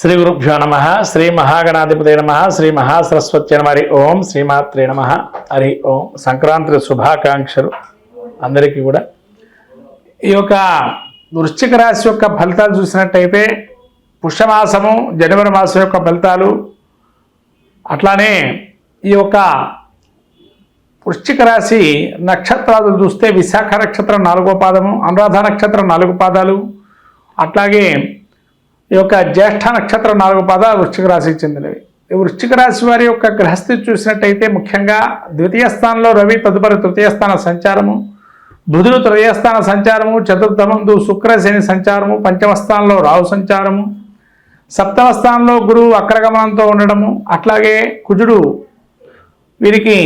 శ్రీ గురుభ్యో నమ శ్రీ మహాగణాధిపతి నమ శ్రీ మహాసరస్వతి నమ. హరి ఓం శ్రీమాత్రే నమ. హరి ఓం. సంక్రాంతి శుభాకాంక్షలు అందరికీ కూడా. ఈ యొక్క వృశ్చిక రాశి యొక్క ఫలితాలు చూసినట్టయితే పుష్యమాసము జనవరి మాసం యొక్క ఫలితాలు అట్లానే ఈ యొక్క వృశ్చిక రాశి నక్షత్రాలు చూస్తే విశాఖ నక్షత్రం నాలుగో పాదము అనురాధ నక్షత్రం నాలుగు పాదాలు అట్లాగే ఈ యొక్క జ్యేష్ఠ నక్షత్రం నాలుగు పాదాలు వృశ్చిక రాశికి చెందినవి. ఈ వృశ్చిక రాశి వారి యొక్క గ్రహస్థితి చూసినట్టయితే ముఖ్యంగా ద్వితీయ స్థానంలో రవి తదుపరి తృతీయ స్థాన సంచారము బుధుడు తృతీయ స్థాన సంచారము చతుర్థమందు శుక్ర శని సంచారము పంచమ స్థానంలో రాహు సంచారము సప్తమ స్థానంలో గురువు అక్రగమనంతో ఉండడము అట్లాగే కుజుడు వీరికి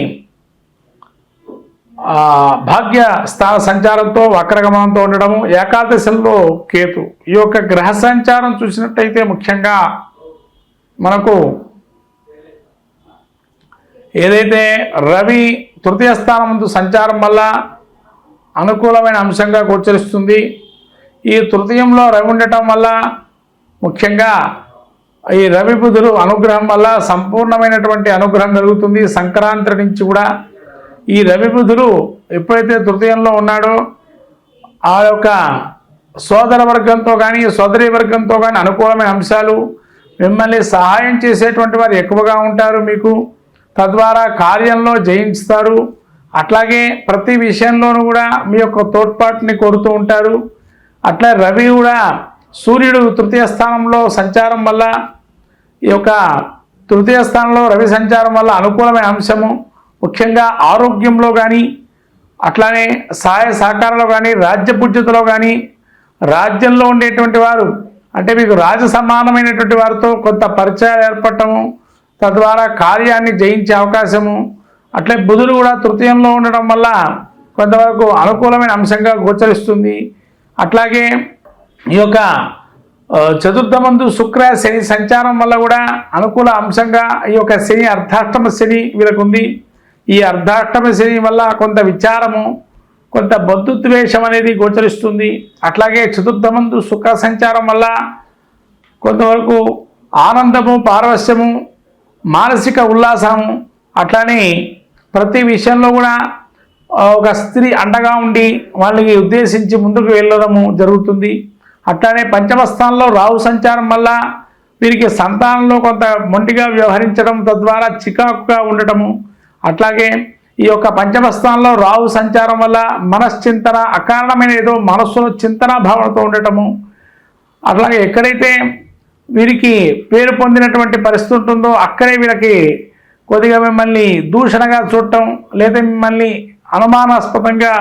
భాగ్య స్థాన సంచారంతో వక్రగమనంతో ఉండడము ఏకాదశిలో కేతు ఈ యొక్క గ్రహ సంచారం చూసినట్టయితే ముఖ్యంగా మనకు ఏదైతే రవి తృతీయ స్థానం ముందు సంచారం వల్ల అనుకూలమైన అంశంగా గోచరిస్తుంది ఈ తృతీయంలో రవి ఉండటం వల్ల ముఖ్యంగా ఈ రవి బుధులు అనుగ్రహం వల్ల సంపూర్ణమైనటువంటి అనుగ్రహం కలుగుతుంది. సంక్రాంతి నుంచి కూడా ఈ రవి బుధులు ఎప్పుడైతే తృతీయంలో ఉన్నాడో ఆ యొక్క సోదర వర్గంతో కానీ సోదరి వర్గంతో కానీ అనుకూలమైన అంశాలు మిమ్మల్ని సహాయం చేసేటువంటి వారు ఎక్కువగా ఉంటారు మీకు. తద్వారా కార్యంలో జయించుతారు. అట్లాగే ప్రతి విషయంలోనూ కూడా మీ యొక్క తోడ్పాటుని కోరుతూ ఉంటారు. అట్లా రవి కూడా సూర్యుడు తృతీయ స్థానంలో సంచారం వల్ల ఈ యొక్క తృతీయ స్థానంలో రవి సంచారం వల్ల అనుకూలమైన అంశము ముఖ్యంగా ఆరోగ్యంలో కానీ అట్లానే సహాయ సహకారంలో కానీ రాజ్యపుజ్యతలో కానీ రాజ్యంలో ఉండేటువంటి వారు అంటే మీకు రాజ సమానమైనటువంటి వారితో కొంత పరిచయాలు ఏర్పడటము తద్వారా కార్యాన్ని జయించే అవకాశము అట్లే బుధుడు కూడా తృతీయంలో ఉండడం వల్ల కొంతవరకు అనుకూలమైన అంశంగా గోచరిస్తుంది. అట్లాగే ఈ యొక్క చతుర్థ చతుర్థమందు శుక్ర శని సంచారం వల్ల కూడా అనుకూల అంశంగా ఈ యొక్క శని అర్ధాష్టమ శని వీళ్ళకుంది. ఈ అర్ధాష్టమ శని వల్ల కొంత విచారము కొంత బంధుద్వేషం అనేది గోచరిస్తుంది. అట్లాగే చతుర్థమందు సుఖ సంచారం వల్ల కొంతవరకు ఆనందము పారవస్యము మానసిక ఉల్లాసము అట్లానే ప్రతి విషయంలో కూడా ఒక స్త్రీ అండగా ఉండి వాళ్ళకి ఉద్దేశించి ముందుకు వెళ్ళడము జరుగుతుంది. అట్లానే పంచమ స్థానంలో రాహు సంచారం వల్ల వీరికి సంతానంలో కొంత మొంటిగా వ్యవహరించడం తద్వారా చికాకుగా ఉండటము అట్లాగే ఈ యొక్క పంచమస్థానంలో రావు రాహు సంచారం వల్ల మనశ్చింతన అకారణమైన ఏదో మనస్సును చింతన భావనతో ఉండటము. అట్లాగే ఎక్కడైతే వీరికి పేరు పొందినటువంటి పరిస్థితి ఉంటుందో అక్కడే వీళ్ళకి కొద్దిగా మిమ్మల్ని దూషణగా చూడటం లేదా మిమ్మల్ని అనుమానాస్పదంగా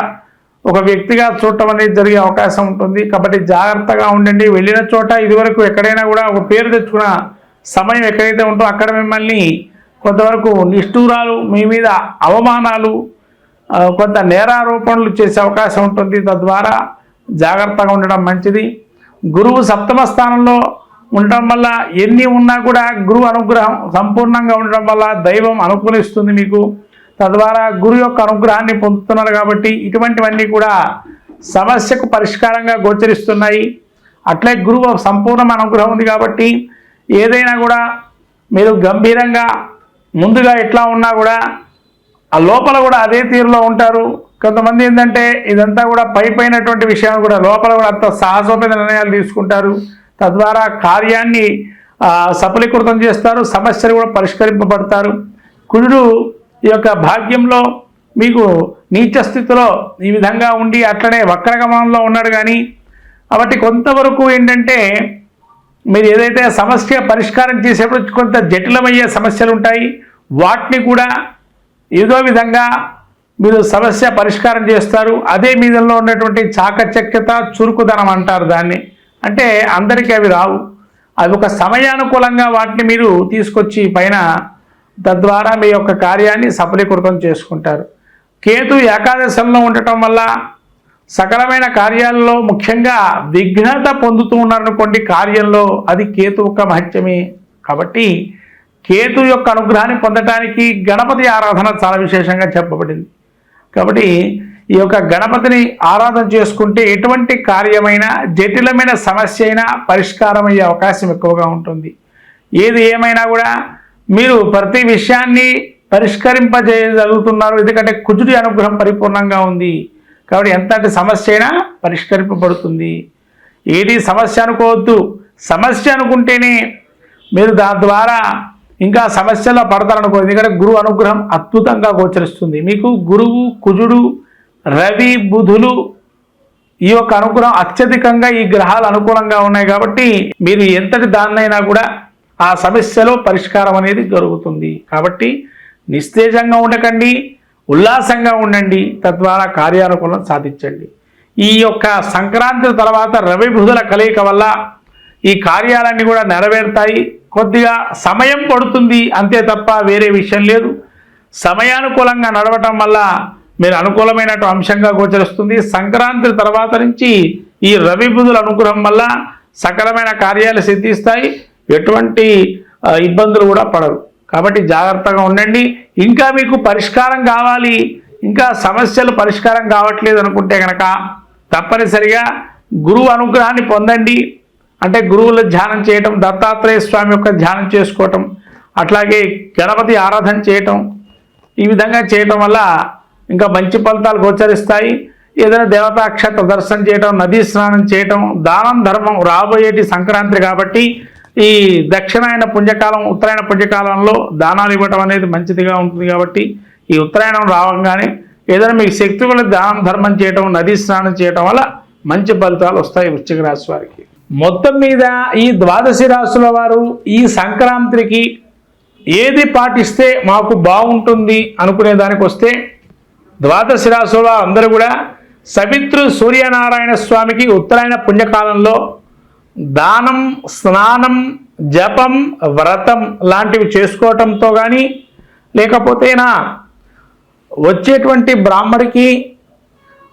ఒక వ్యక్తిగా చూడటం అనేది జరిగే అవకాశం ఉంటుంది. కాబట్టి జాగ్రత్తగా ఉండండి. వెళ్ళిన చోట ఇదివరకు ఎక్కడైనా కూడా ఒక పేరు తెచ్చుకున్న సమయం ఎక్కడైతే ఉంటుందో అక్కడ మిమ్మల్ని కొంతవరకు నిష్ఠూరాలు మీ మీద అవమానాలు కొంత నేరారోపణలు చేసే అవకాశం ఉంటుంది. తద్వారా జాగ్రత్తగా ఉండడం మంచిది. గురువు సప్తమ స్థానంలో ఉండటం వల్ల ఎన్ని ఉన్నా కూడా గురువు అనుగ్రహం సంపూర్ణంగా ఉండడం వల్ల దైవం అనుకూలిస్తుంది మీకు. తద్వారా గురు యొక్క అనుగ్రహాన్ని పొందుతున్నారు కాబట్టి ఇటువంటివన్నీ కూడా సమస్యకు పరిష్కారంగా గోచరిస్తున్నాయి. అట్లే గురువు సంపూర్ణ అనుగ్రహం ఉంది కాబట్టి ఏదైనా కూడా మీరు గంభీరంగా ముందుగా ఎట్లా ఉన్నా కూడా ఆ లోపల కూడా అదే తీరులో ఉంటారు. కొంతమంది ఏంటంటే ఇదంతా కూడా పై పైనటువంటి విషయాలు కూడా లోపల కూడా అంత సాహసోపేత నిర్ణయాలు తీసుకుంటారు. తద్వారా కార్యాన్ని సఫలీకృతం చేస్తారు. సమస్యలు కూడా పరిష్కరింపబడతారు. కుజుడు ఈ యొక్క భాగ్యంలో మీకు నీచ స్థితిలో ఈ విధంగా ఉండి అట్లనే వక్రగమనంలో ఉన్నాడు కానీ కాబట్టి కొంతవరకు ఏంటంటే మీరు ఏదైతే సమస్య పరిష్కారం చేసేప్పుడు కొంత జటిలమయ్యే సమస్యలు ఉంటాయి వాటిని కూడా ఏదో విధంగా మీరు సమస్య పరిష్కారం చేస్తారు. అదే మీదలో ఉన్నటువంటి చాకచక్యత చురుకుదనం అంటారు దాన్ని. అంటే అందరికీ అవి రావు. అవి ఒక సమయానుకూలంగా వాటిని మీరు తీసుకొచ్చి పైన తద్వారా మీ యొక్క కార్యాన్ని సఫలీకృతం చేసుకుంటారు. కేతు ఏకాదశంలో ఉండటం వల్ల సకలమైన కార్యాలలో ముఖ్యంగా విఘ్నత పొందుతూ ఉన్నారనుకోండి కార్యంలో అది కేతు యొక్క మహత్యమే. కాబట్టి కేతు యొక్క అనుగ్రహాన్ని పొందటానికి గణపతి ఆరాధన చాలా విశేషంగా చెప్పబడింది. కాబట్టి ఈ యొక్క గణపతిని ఆరాధన చేసుకుంటే ఎటువంటి కార్యమైనా జటిలమైన సమస్య అయినా పరిష్కారం అయ్యే అవకాశం ఎక్కువగా ఉంటుంది. ఏది ఏమైనా కూడా మీరు ప్రతి విషయాన్ని పరిష్కరింపజేయగలుగుతున్నారు. ఎందుకంటే కుజుడి అనుగ్రహం పరిపూర్ణంగా ఉంది. కాబట్టి ఎంతటి సమస్య అయినా పరిష్కరింపబడుతుంది. ఏది సమస్య అనుకోవద్దు. సమస్య అనుకుంటేనే మీరు దాని ద్వారా ఇంకా సమస్యలో పడతారనుకో ఎందుకంటే గురువు అనుగ్రహం అద్భుతంగా గోచరిస్తుంది. మీకు గురువు కుజుడు రవి బుధులు ఈ యొక్క అనుగ్రహం అత్యధికంగా ఈ గ్రహాలు అనుకూలంగా ఉన్నాయి కాబట్టి మీరు ఎంతటి దాన్నైనా కూడా ఆ సమస్యలో పరిష్కారం అనేది జరుగుతుంది. కాబట్టి నిస్తేజంగా ఉండకండి. ఉల్లాసంగా ఉండండి తద్వారా కార్యానుకూలం సాధించండి. ఈ యొక్క సంక్రాంతి తర్వాత రవి బుధుల కలయిక వల్ల ఈ కార్యాలన్నీ కూడా నెరవేరుతాయి. కొద్దిగా సమయం పడుతుంది అంతే తప్ప వేరే విషయం లేదు. సమయానుకూలంగా నడవటం వల్ల మీరు అనుకూలమైన అంశంగా గోచరిస్తుంది. సంక్రాంతి తర్వాత నుంచి ఈ రవి బుధుల అనుగ్రహం వల్ల సకలమైన కార్యాలు సిద్ధిస్తాయి. ఎటువంటి ఇబ్బందులు కూడా పడరు. కాబట్టి జాగ్రత్తగా ఉండండి. ఇంకా మీకు పరిష్కారం కావాలి. ఇంకా సమస్యలు పరిష్కారం కావట్లేదు అనుకుంటే కనుక తప్పనిసరిగా గురువు అనుగ్రహాన్ని పొందండి. అంటే గురువుల ధ్యానం చేయటం దత్తాత్రేయ స్వామి యొక్క ధ్యానం చేసుకోవటం అట్లాగే గణపతి ఆరాధన చేయటం ఈ విధంగా చేయటం వల్ల ఇంకా మంచి ఫలితాలు గోచరిస్తాయి. ఏదైనా దేవతాక్షేత్ర దర్శనం చేయటం నదీ స్నానం చేయటం దానం ధర్మం రాబోయేటి సంక్రాంతి కాబట్టి ఈ దక్షిణాయన పుణ్యకాలం ఉత్తరాయణ పుణ్యకాలంలో దానాలు ఇవ్వటం అనేది మంచిదిగా ఉంటుంది కాబట్టి ఈ ఉత్తరాయణం రావంగానే ఏదైనా మీకు శక్తి వల్ల దానం ధర్మం చేయటం నదీ స్నానం చేయటం వల్ల మంచి ఫలితాలు వస్తాయి వృశ్చిక రాశి వారికి. మొత్తం మీద ఈ ద్వాదశి రాశుల వారు ఈ సంక్రాంతికి ఏది పాటిస్తే మాకు బాగుంటుంది అనుకునే దానికి వస్తే ద్వాదశి రాశుల అందరూ కూడా సవిత్రు సూర్యనారాయణ స్వామికి ఉత్తరాయణ పుణ్యకాలంలో దానం స్నానం జపం వ్రతం లాంటివి చేసుకోవటంతో కానీ లేకపోతేనా వచ్చేటువంటి బ్రాహ్మడికి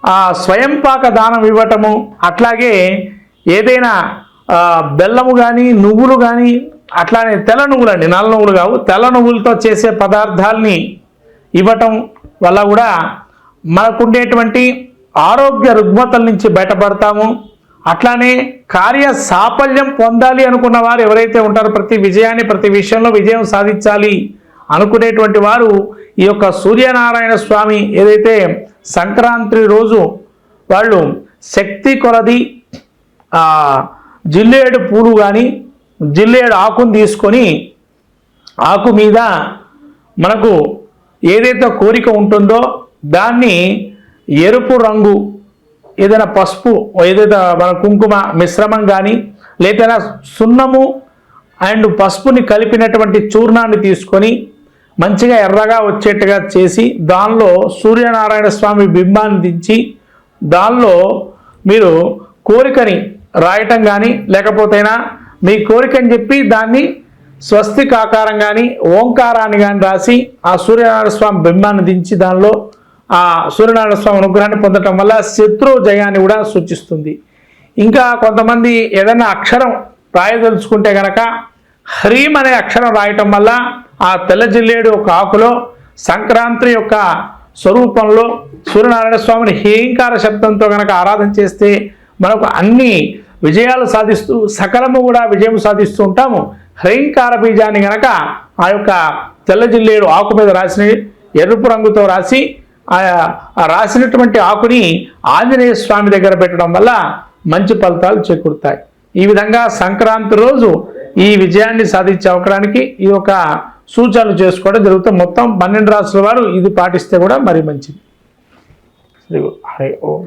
ఆ స్వయం పాక దానం ఇవ్వటము అట్లాగే ఏదైనా బెల్లము కానీ నువ్వులు కానీ అట్లానే తెల్ల నువ్వులు అండి నల్ల నువ్వులు కావు తెల్ల నువ్వులతో చేసే పదార్థాలని ఇవ్వటం వల్ల కూడా మనకుండేటువంటి ఆరోగ్య రుగ్మతల నుంచి బయటపడతాము. అట్లానే కార్య సాఫల్యం పొందాలి అనుకున్న వారు ఎవరైతే ఉంటారో ప్రతి విజయాన్ని ప్రతి విషయంలో విజయం సాధించాలి అనుకునేటువంటి వారు ఈ యొక్క సూర్యనారాయణ స్వామి ఏదైతే సంక్రాంతి రోజు వాళ్ళు శక్తి కొలది జిల్లేడు పూలు కానీ జిల్లేడు ఆకును తీసుకొని ఆకు మీద మనకు ఏదైతే కోరిక ఉంటుందో దాన్ని ఎరుపు రంగు ఏదైనా పసుపు ఏదైతే మన కుంకుమ మిశ్రమం కానీ లేదైనా సున్నము అండ్ పసుపుని కలిపినటువంటి చూర్ణాన్ని తీసుకొని మంచిగా ఎర్రగా వచ్చేట్టుగా చేసి దానిలో సూర్యనారాయణ స్వామి బింబాన్ని దించి దానిలో మీరు కోరికని రాయటం కానీ లేకపోతేనా మీ కోరికని చెప్పి దాన్ని స్వస్తికాకారం కానీ ఓంకారాన్ని కానీ రాసి ఆ సూర్యనారాయణ స్వామి బింబాన్ని దించి దానిలో ఆ సూర్యనారాయణ స్వామి అనుగ్రహాన్ని పొందటం వల్ల శత్రు జయాన్ని కూడా సూచిస్తుంది. ఇంకా కొంతమంది ఏదైనా అక్షరం రాయదలుచుకుంటే గనక హ్రీం అనే అక్షరం రాయటం వల్ల ఆ తెల్ల జిల్లేడు ఒక ఆకులో సంక్రాంతి యొక్క స్వరూపంలో సూర్యనారాయణ స్వామిని హేంకార శబ్దంతో గనక ఆరాధన చేస్తే మనకు అన్ని విజయాలు సాధిస్తూ సకలము కూడా విజయం సాధిస్తూ ఉంటాము. హ్రయంకార బీజాన్ని గనక ఆ యొక్క తెల్ల జిల్లేడు ఆకు మీద రాసిన ఎరుపు రంగుతో రాసి రాసినటువంటి ఆకుని ఆంజనేయ స్వామి దగ్గర పెట్టడం వల్ల మంచి ఫలితాలు చేకూరుతాయి. ఈ విధంగా సంక్రాంతి రోజు ఈ విజయాన్ని సాధించే అవకాశానికి ఈ యొక్క సూచనలు చేసుకోవడం జరుగుతుంది. మొత్తం పన్నెండు రాష్ట్రాల వారు ఇది పాటిస్తే కూడా మరి మంచిది. హరి ఓం.